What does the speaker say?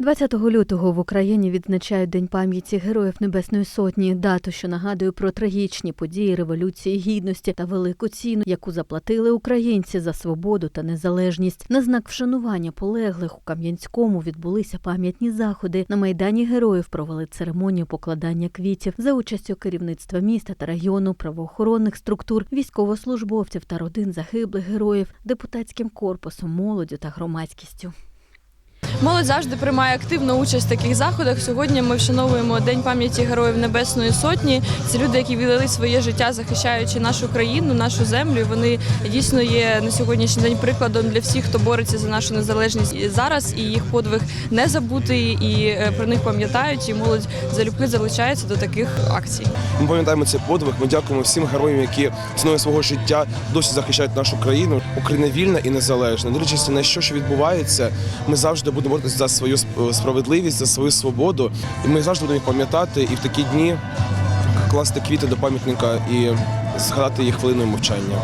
20 лютого в Україні відзначають День пам'яті Героїв Небесної Сотні, дату, що нагадує про трагічні події Революції Гідності та велику ціну, яку заплатили українці за свободу та незалежність. На знак вшанування полеглих у Кам'янському відбулися пам'ятні заходи. На майдані героїв провели церемонію покладання квітів за участю керівництва міста та району, правоохоронних структур, військовослужбовців та родин загиблих героїв, депутатським корпусом, молоддю та громадськістю. Молодь завжди приймає активну участь в таких заходах. Сьогодні ми вшановуємо День пам'яті Героїв Небесної Сотні. Це люди, які віддали своє життя, захищаючи нашу країну, нашу землю. Вони дійсно є на сьогоднішній день прикладом для всіх, хто бореться за нашу незалежність і зараз. І їх подвиг не забутий, і е, про них пам'ятають. І молодь залюбки залучається до таких акцій. Ми пам'ятаємо цей подвиг. Ми дякуємо всім героям, які ціною свого життя досі захищають нашу країну. Україна вільна і незалежна. Не дивлячись на що, що відбувається, ми завжди будемо боротися за свою справедливість, за свою свободу. І ми завжди будемо їх пам'ятати і в такі дні класти квіти до пам'ятника і згадати їх хвилиною мовчання.